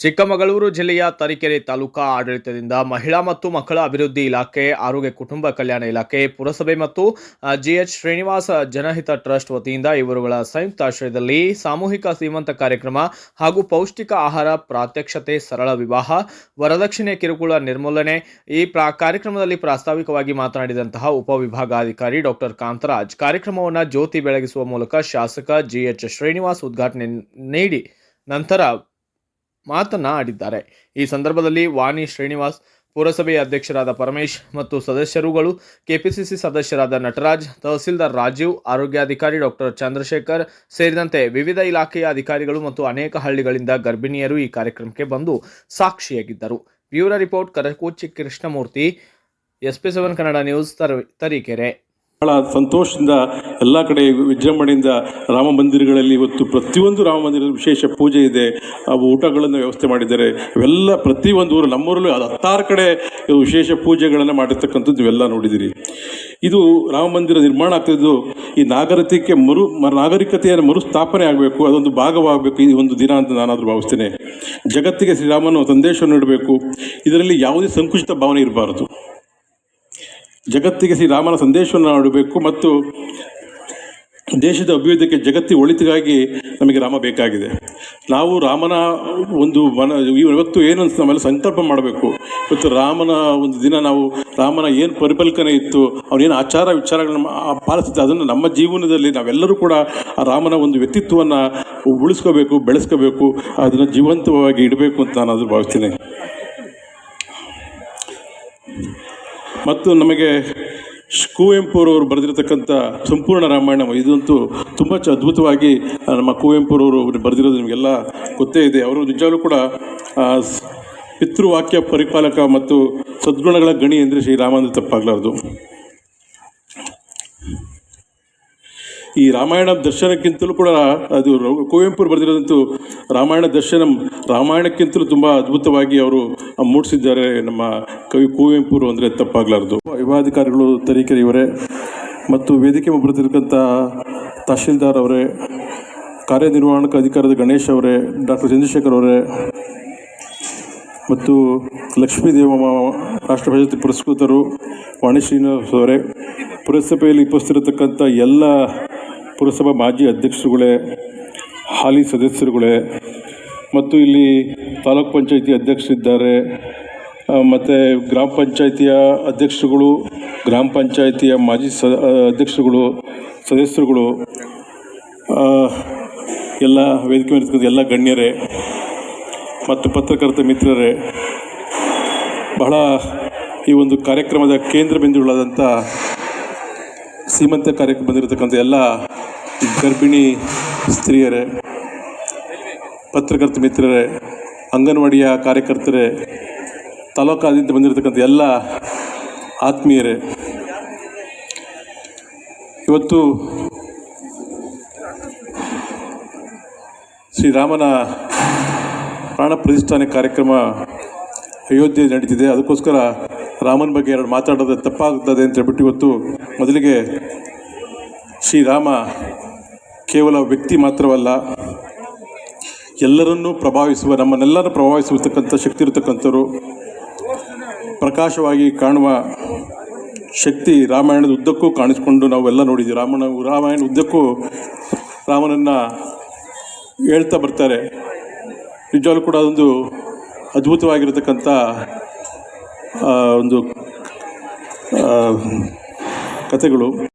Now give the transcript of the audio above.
ಚಿಕ್ಕಮಗಳೂರು ಜಿಲ್ಲೆಯ ತರೀಕೆರೆ ತಾಲೂಕಾ ಆಡಳಿತದಿಂದ ಮಹಿಳಾ ಮತ್ತು ಮಕ್ಕಳ ಅಭಿವೃದ್ಧಿ ಇಲಾಖೆ, ಆರೋಗ್ಯ ಕುಟುಂಬ ಕಲ್ಯಾಣ ಇಲಾಖೆ, ಪುರಸಭೆ ಮತ್ತು ಜಿಎಚ್ ಶ್ರೀನಿವಾಸ ಜನಹಿತ ಟ್ರಸ್ಟ್ ವತಿಯಿಂದ ಇವರುಗಳ ಸಂಯುಕ್ತಾಶ್ರಯದಲ್ಲಿ ಸಾಮೂಹಿಕ ಸೀಮಂತ ಕಾರ್ಯಕ್ರಮ ಹಾಗೂ ಪೌಷ್ಟಿಕ ಆಹಾರ ಪ್ರಾತ್ಯಕ್ಷತೆ ಸರಳ ವಿವಾಹ, ವರದಕ್ಷಿಣೆ ಕಿರುಕುಳ ನಿರ್ಮೂಲನೆ ಈ ಪ್ರಾ, ಕಾರ್ಯಕ್ರಮದಲ್ಲಿ ಪ್ರಾಸ್ತಾವಿಕವಾಗಿ ಮಾತನಾಡಿದಂತಹ ಉಪವಿಭಾಗಾಧಿಕಾರಿ ಡಾಕ್ಟರ್ ಕಾಂತರಾಜ್. ಕಾರ್ಯಕ್ರಮವನ್ನು ಜ್ಯೋತಿ ಬೆಳಗಿಸುವ ಮೂಲಕ ಶಾಸಕ ಜಿಎಚ್ ಶ್ರೀನಿವಾಸ್ ಉದ್ಘಾಟನೆ ನೀಡಿ ನಂತರ ಮಾತನಾಡಿದ್ದಾರೆ ಈ ಸಂದರ್ಭದಲ್ಲಿ ವಾಣಿ ಶ್ರೀನಿವಾಸ್, ಪುರಸಭೆಯ ಅಧ್ಯಕ್ಷರಾದ ಪರಮೇಶ್ ಮತ್ತು ಸದಸ್ಯರುಗಳು, ಕೆಪಿಸಿಸಿ ಸದಸ್ಯರಾದ ನಟರಾಜ್, ತಹಸೀಲ್ದಾರ್ ರಾಜೀವ್, ಆರೋಗ್ಯಾಧಿಕಾರಿ ಡಾಕ್ಟರ್ ಚಂದ್ರಶೇಖರ್ ಸೇರಿದಂತೆ ವಿವಿಧ ಇಲಾಖೆಯ ಅಧಿಕಾರಿಗಳು ಮತ್ತು ಅನೇಕ ಹಳ್ಳಿಗಳಿಂದ ಗರ್ಭಿಣಿಯರು ಈ ಕಾರ್ಯಕ್ರಮಕ್ಕೆ ಬಂದು ಸಾಕ್ಷಿಯಾಗಿದ್ದರು. Bureau report, ಕರಕೋಚಿ Krishnamurthy S P seven Kannada news, ತರ, ತರೀಕೆರೆ. ಬಹಳ ಸಂತೋಷದಿಂದ ಎಲ್ಲ ಕಡೆ ವಿಜೃಂಭಣೆಯಿಂದ ರಾಮ ಮಂದಿರಗಳಲ್ಲಿ ಇವತ್ತು ಪ್ರತಿಯೊಂದು ರಾಮ ಮಂದಿರದ ವಿಶೇಷ ಪೂಜೆ ಇದೆ. ಊಟಗಳನ್ನು ವ್ಯವಸ್ಥೆ ಮಾಡಿದ್ದಾರೆ. ಇವೆಲ್ಲ ಪ್ರತಿಯೊಂದು ಊರು, ನಮ್ಮೂರಲ್ಲೂ ಅದು ಹತ್ತಾರು ಕಡೆ ವಿಶೇಷ ಪೂಜೆಗಳನ್ನು ಮಾಡಿರ್ತಕ್ಕಂಥದ್ದು ಇವೆಲ್ಲ ನೋಡಿದ್ದೀರಿ ಇದು ರಾಮ ಮಂದಿರ ನಿರ್ಮಾಣ ಆಗ್ತಿದ್ದು ಈ ನಾಗರಿಕತೆ ಮರು ನಾಗರಿಕತೆಯನ್ನು ನಾಗರಿಕತೆಯ ಮರುಸ್ಥಾಪನೆ ಆಗಬೇಕು, ಅದೊಂದು ಭಾಗವಾಗಬೇಕು ಈ ಒಂದು ದಿನ ಅಂತ ನಾನಾದರೂ ಭಾವಿಸ್ತೇನೆ. ಜಗತ್ತಿಗೆ ಶ್ರೀರಾಮನ ಸಂದೇಶವನ್ನು ನೀಡಬೇಕು. ಇದರಲ್ಲಿ ಯಾವುದೇ ಸಂಕುಚಿತ ಭಾವನೆ ಇರಬಾರದು. ಜಗತ್ತಿಗೆ ಶ್ರೀರಾಮನ ಸಂದೇಶವನ್ನು ನೋಡಬೇಕು ಮತ್ತು ದೇಶದ ಅಭಿವೃದ್ಧಿಗೆ ಜಗತ್ತಿ ಒಳಿತಿಗಾಗಿ ನಮಗೆ ರಾಮ ಬೇಕಾಗಿದೆ. ನಾವು ರಾಮನ ಒಂದು ಮನ ಇವತ್ತು ಏನು ನಾವೆಲ್ಲ ಸಂಕಲ್ಪ ಮಾಡಬೇಕು. ಇವತ್ತು ರಾಮನ ಒಂದು ದಿನ ನಾವು, ರಾಮನ ಏನು ಪರಿಕಲ್ಪನೆ ಇತ್ತು ಅವನೇನು ಆಚಾರ ವಿಚಾರಗಳನ್ನು ಪಾಲಿಸ್ತಿದ್ದ ಅದನ್ನು ನಮ್ಮ ಜೀವನದಲ್ಲಿ ನಾವೆಲ್ಲರೂ ಕೂಡ ಆ ರಾಮನ ಒಂದು ವ್ಯಕ್ತಿತ್ವವನ್ನು ಉಳಿಸ್ಕೋಬೇಕು, ಬೆಳೆಸ್ಕೋಬೇಕು, ಅದನ್ನು ಜೀವಂತವಾಗಿ ಇಡಬೇಕು ಅಂತ ನಾನು ಅದು ಭಾವಿಸ್ತೀನಿ. ಮತ್ತು ನಮಗೆ ಕುವೆಂಪುರವರು ಬರೆದಿರತಕ್ಕಂಥ ಸಂಪೂರ್ಣ ರಾಮಾಯಣ ಇದಂತೂ ತುಂಬ ಚ ಅದ್ಭುತವಾಗಿ ನಮ್ಮ ಕುವೆಂಪುರವರು ಬರೆದಿರೋದು ನಿಮಗೆಲ್ಲ ಗೊತ್ತೇ ಇದೆ. ಅವರು ನಿಜವಾಗ್ಲೂ ಕೂಡ ಪಿತೃವಾಕ್ಯ ಪರಿಪಾಲಕ ಮತ್ತು ಸದ್ಗುಣಗಳ ಗಣಿ ಎಂದರೆ ಶ್ರೀರಾಮ ಅಂದರೆ ತಪ್ಪಾಗಲಾರ್ದು. ಈ ರಾಮಾಯಣ ದರ್ಶನಕ್ಕಿಂತಲೂ ಕೂಡ ಅದು ಕುವೆಂಪುರು ಕುವೆಂಪು ಬರೆದಿರೋದಂತೂ ರಾಮಾಯಣ ದರ್ಶನಂ, ರಾಮಾಯಣಕ್ಕಿಂತಲೂ ತುಂಬ ಅದ್ಭುತವಾಗಿ ಅವರು ಮೂಡಿಸಿದ್ದಾರೆ ನಮ್ಮ ಕವಿ ಕುವೆಂಪುರು ಅಂದರೆ ತಪ್ಪಾಗಲಾರ್ದು. ವಿವಾಧಿಕಾರಿಗಳು ತರೀಕೆರೆ ಇವರೇ ಮತ್ತು ವೇದಿಕೆ ಬರೆದಿರ್ತಕ್ಕಂಥ ತಹಶೀಲ್ದಾರ್ ಅವರೇ, ಕಾರ್ಯನಿರ್ವಹಣಕ ಅಧಿಕಾರದ ಗಣೇಶ್ ಅವರೇ, ಡಾಕ್ಟರ್ ಚಂದ್ರಶೇಖರ್ ಅವರೇ ಮತ್ತು ಲಕ್ಷ್ಮೀ ದೇವಮ್ಮ ರಾಷ್ಟ್ರ ಪ್ರಶಸ್ತಿ ಪುರಸ್ಕೃತರು ವಾಣಿ ಶ್ರೀನಿವಾಸ್ ಅವರೇ. ಪುರಸಭೆಯಲ್ಲಿ ಉಪಸ್ಥಿರತಕ್ಕಂಥ ಎಲ್ಲ ಪುರಸಭಾ ಮಾಜಿ ಅಧ್ಯಕ್ಷರುಗಳೇ, ಹಾಲಿ ಸದಸ್ಯರುಗಳೇ, ಮತ್ತು ಇಲ್ಲಿ ತಾಲೂಕ್ ಪಂಚಾಯಿತಿ ಅಧ್ಯಕ್ಷರಿದ್ದಾರೆ. ಮತ್ತು ಗ್ರಾಮ ಪಂಚಾಯಿತಿಯ ಅಧ್ಯಕ್ಷರುಗಳು, ಗ್ರಾಮ ಪಂಚಾಯಿತಿಯ ಮಾಜಿ ಸ ಅಧ್ಯಕ್ಷರುಗಳು, ಸದಸ್ಯರುಗಳು ಎಲ್ಲ ವೇದಿಕೆ ಮೇಲೆ ಎಲ್ಲ ಗಣ್ಯರೇ, ಮತ್ತು ಪತ್ರಕರ್ತ ಮಿತ್ರರೇ, ಬಹಳ ಈ ಒಂದು ಕಾರ್ಯಕ್ರಮದ ಕೇಂದ್ರ ಬಿಂದುಗಳಾದಂಥ ಸೀಮಂತ ಕಾರ್ಯಕ್ರಮ ಬಂದಿರತಕ್ಕಂಥ ಎಲ್ಲ ಗರ್ಭಿಣಿ ಸ್ತ್ರೀಯರೇ, ಪತ್ರಕರ್ತ ಮಿತ್ರರೇ, ಅಂಗನವಾಡಿಯ ಕಾರ್ಯಕರ್ತರೇ ತಾಲೂಕಾದಿಂದ ಬಂದಿರತಕ್ಕಂಥ ಎಲ್ಲ ಆತ್ಮೀಯರೇ, ಇವತ್ತು ಶ್ರೀರಾಮನ ಪ್ರಾಣ ಪ್ರತಿಷ್ಠಾನೆ ಕಾರ್ಯಕ್ರಮ ಅಯೋಧ್ಯೆ ನಡೀತಿದೆ. ಅದಕ್ಕೋಸ್ಕರ ರಾಮನ ಬಗ್ಗೆ ಎರಡು ಮಾತಾಡೋದು ತಪ್ಪಾಗುತ್ತದೆ ಅಂತ ಹೇಳ್ಬಿಟ್ಟು ಇವತ್ತು ಮೊದಲಿಗೆ ಶ್ರೀರಾಮ ಕೇವಲ ವ್ಯಕ್ತಿ ಮಾತ್ರವಲ್ಲ, ಎಲ್ಲರನ್ನೂ ಪ್ರಭಾವಿಸುವ ನಮ್ಮನ್ನೆಲ್ಲರೂ ಪ್ರಭಾವಿಸಿರ್ತಕ್ಕಂಥ ಶಕ್ತಿ ಇರತಕ್ಕಂಥವ್ರು, ಪ್ರಕಾಶವಾಗಿ ಕಾಣುವ ಶಕ್ತಿ ರಾಮಾಯಣದ ಉದ್ದಕ್ಕೂ ಕಾಣಿಸ್ಕೊಂಡು ನಾವೆಲ್ಲ ನೋಡಿದ್ದೀವಿ. ರಾಮನ ರಾಮಾಯಣ ಉದ್ದಕ್ಕೂ ರಾಮನನ್ನು ಹೇಳ್ತಾ ಬರ್ತಾರೆ. ನಿಜವಾಗ್ಲೂ ಕೂಡ ಅದೊಂದು ಅದ್ಭುತವಾಗಿರತಕ್ಕಂಥ ಒಂದು ಕಥೆಗಳು.